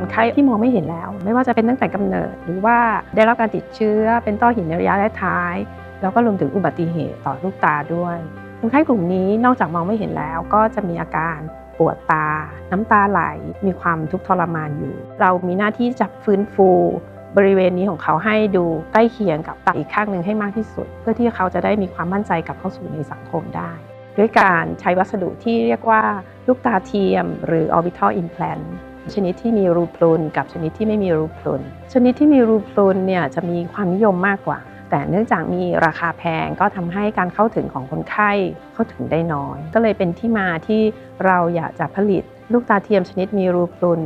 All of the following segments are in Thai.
คนไข้ที่มองไม่เห็นแล้ว ไม่ว่าจะเป็นตั้งแต่กำเนิด หรือว่าได้รับการติดเชื้อ เป็นต้อหินในระยะท้าย แล้วก็รวมถึงอุบัติเหตุต่อลูกตาด้วย คนไข้กลุ่มนี้นอกจากมองไม่เห็นแล้ว ก็จะมีอาการปวดตา น้ำตาไหล มีความทุกข์ทรมานอยู่ เรามีหน้าที่จะฟื้นฟูบริเวณนี้ของเขาให้ดูใกล้เคียงกับตาอีกข้างหนึ่งให้มากที่สุด เพื่อที่เขาจะได้มีความมั่นใจกับเข้าสู่ในสังคมได้ ด้วยการใช้วัสดุที่เรียกว่าลูกตาเทียม หรือ orbital implant ชนิดที่มีรูพรุนกับชนิดที่ไม่มีรูพรุนชนิดที่มีรูพรุนเนี่ยจะมีความนิยมมากกว่า แต่เนื่องจากมีราคาแพงก็ทำให้การเข้าถึงของคนไข้เข้าถึงได้น้อย ก็เลยเป็นที่มาที่เราอยากจะผลิตลูกตาเทียมชนิดมีรูพรุน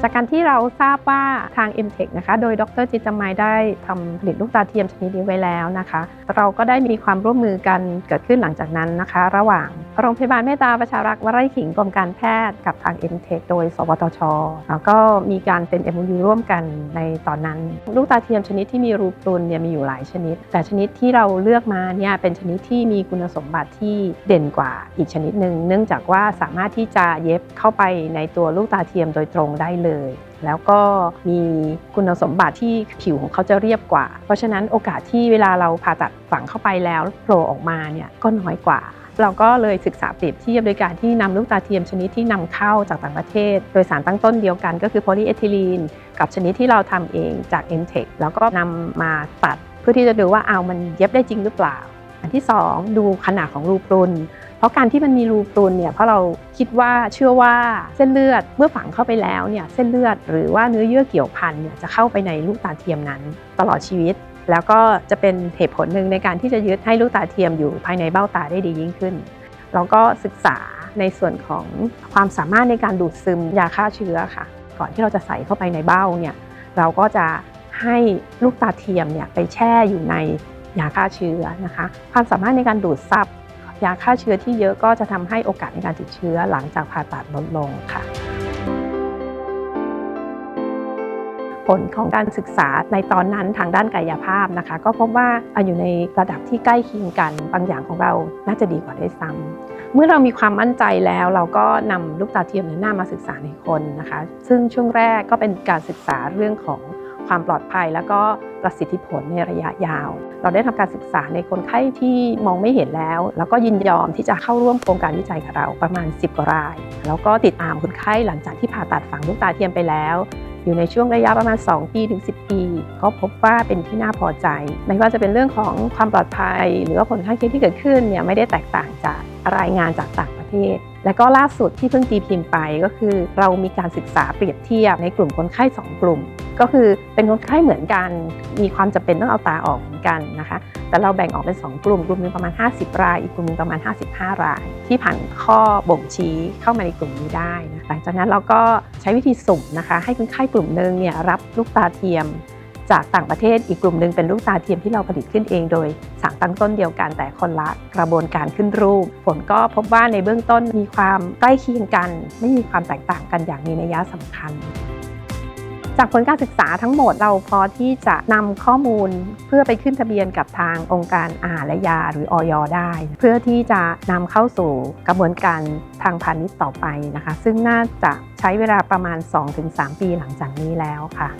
จากการที่เราทราบว่าทาง m t e c h นะคะ โดยดรจิตจมัยได้ทำผลิตลูกตาเทียมชนิดนี้ไว้แล้วนะคะ เราก็ได้มีความร่วมมือกันเกิดขึ้นหลังจากนั้นนะคะ ระหว่างโรงพยาบาลเมตตาประชารักษ์วไร่ขิงกรมการแพทย์กับทาง m t e c h โดย สวทช แล้วก็มีการเป็น MOU ร่วมกันในตอนนั้น ลูกตาเทียมชนิดที่มีรูปรุนเนี่ยมีอยู่หลายชนิด แต่ชนิดที่เราเลือกมาเนี่ยเป็นชนิดที่มีคุณสมบัติที่เด่นกว่าอีกชนิดหนึ่งเนื่องจากว่าสามารถที่จะเย็บเข้าไปในตัวลูกตาเทียมโดยตรงได้เลยแล้วก็มีคุณสมบัติที่ผิวของเขาจะเรียบกว่า เพราะฉะนั้นโอกาสที่เวลาเราผ่าตัดฝังเข้าไปแล้วโผล่ออกมาเนี่ยก็น้อยกว่า เราก็เลยศึกษาเปรียบเทียบโดยการที่นำลูกตาเทียมชนิดที่นำเข้าจากต่างประเทศ โดยสารตั้งต้นเดียวกันก็คือโพลีเอทิลีนกับชนิดที่เราทำเองจาก m t e c h แล้วก็นำมาตัดเพื่อที่จะดูว่าเอามันเย็บได้จริงหรือเปล่า อันที่ 2 ดูขนาดของรูปรุนเพราะการที่มันมีรูปรุนเนี่ยเพราะเราคิดว่าเชื่อว่าเส้นเลือดเมื่อฝังเข้าไปแล้วเนี่ยเส้นเลือดหรือว่าเนื้อเยื่อเกี่ยวพันเนี่ยจะเข้าไปในลูกตาเทียมนั้น ตลอดชีวิต แล้วก็จะเป็นเหตุผลหนึ่งในการที่จะยึดให้ลูกตาเทียมอยู่ภายในเบ้าตาได้ดียิ่งขึ้นเราก็ศึกษาในส่วนของความสามารถในการดูดซึมยาฆ่าเชื้อค่ะ ก่อนที่เราจะใส่เข้าไปในเบ้าเนี่ยเราก็จะให้ลูกตาเทียมเนี่ยไปแช่อยู่ในยาฆ่าเชื้อนะคะ ความสามารถในการดูดซับยาฆ่าเชื้อที่เยอะก็จะทำให้โอกาสในการติดเชื้อหลังจากผ่าตัดลดลงค่ะ ผลของการศึกษาในตอนนั้นทางด้านกายภาพนะคะ ก็พบว่าอยู่ในระดับที่ใกล้เคียงกันบางอย่างของเราน่าจะดีกว่าด้วยซ้ำเมื่อเรามีความมั่นใจแล้วเราก็นำลูกตาเทียมหน้ามาศึกษาในคนนะคะ ซึ่งช่วงแรกก็เป็นการศึกษาเรื่องของ ความปลอดภัย แล้วก็ประสิทธิผลในระยะยาว เราได้ทำการศึกษาในคนไข้ที่มองไม่เห็นแล้ว แล้วก็ยินยอมที่จะเข้าร่วมโครงการวิจัยกับเราประมาณ 10 กว่าราย แล้วก็ติดตามคนไข้หลังจากที่ผ่าตัดฝังลูกตาเทียมไปแล้วอยู่ในช่วงระยะประมาณ 2 ปีถึง 10 ปี ก็พบว่าเป็นที่น่าพอใจ ไม่ว่าจะเป็นเรื่องของความปลอดภัย หรือว่าผลข้างเคียงที่เกิดขึ้นเนี่ยไม่ได้แตกต่างจากรายงานจากต่างประเทศ และก็ล่าสุดที่เพิ่งตีพิมพ์ไปก็คือ เรามีการศึกษาเปรียบเทียบในกลุ่มคนไข้ 2 กลุ่ม ก็คือเป็นคนไข้เหมือนกัน มีความจำเป็นต้องเอาตาออกเหมือนกันนะคะแต่เราแบ่งออกเป็น 2 กลุ่ม กลุ่มหนึงประมาณ 50 ราย อีกกลุ่มหนึงประมาณ 55 ราย ที่ผ่านข้อบ่งชี้เข้ามาในกลุ่มนี้ได้นะหลังจากนั้นเราก็ใช้วิธีสุ่มนะคะ ให้คนไข้กลุ่มหนึ่งเนี่ยรับลูกตาเทียม จากต่างประเทศอีกกลุ่มหนึ่งเป็นลูกตาเทียมที่เราผลิตขึ้นเองโดยสารตั้งต้นเดียวกันแต่คนละกระบวนการขึ้นรูป ผลก็พบว่าในเบื้องต้นมีความใกล้เคียงกัน ไม่มีความแตกต่างกันอย่างมีนัยสำคัญจากผลการศึกษาทั้งหมดเราพอที่จะนำข้อมูลเพื่อไปขึ้นทะเบียนกับทางองค์การอาหารและยาหรือออยได้ เพื่อที่จะนำเข้าสู่กระบวนการทางพาณิชย์ต่อไปนะคะ ซึ่งน่าจะใช้เวลาประมาณ 2-3 ปีหลังจากนี้แล้วค่ะ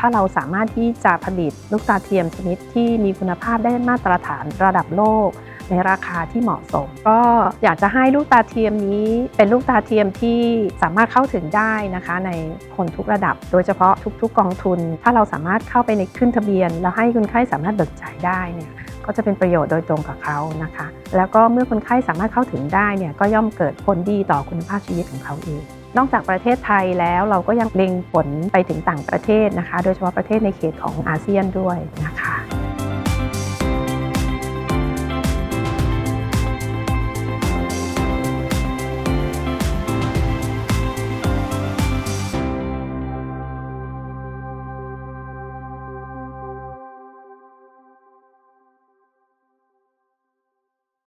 ถ้าเราสามารถที่จะผลิตลูกตาเทียมชนิดที่มีคุณภาพได้มาตรฐานระดับโลก ในราคาที่เหมาะสม ก็อยากจะให้ลูกตาเทียมนี้เป็นลูกตาเทียมที่สามารถเข้าถึงได้นะคะในคนทุกระดับ โดยเฉพาะทุกๆ กองทุน ถ้าเราสามารถเข้าไปในขึ้นทะเบียน แล้วให้คนไข้สามารถเบิกจ่ายได้เนี่ยก็จะเป็นประโยชน์โดยตรงกับเขานะคะ แล้วก็เมื่อคนไข้สามารถเข้าถึงได้เนี่ยก็ย่อมเกิดผลดีต่อคุณภาพชีวิตของเขาเอง นอกจากประเทศไทยแล้วเราก็ยังเล็งผลไปถึงต่างประเทศนะคะ โดยเฉพาะประเทศในเขตของอาเซียนด้วยนะคะ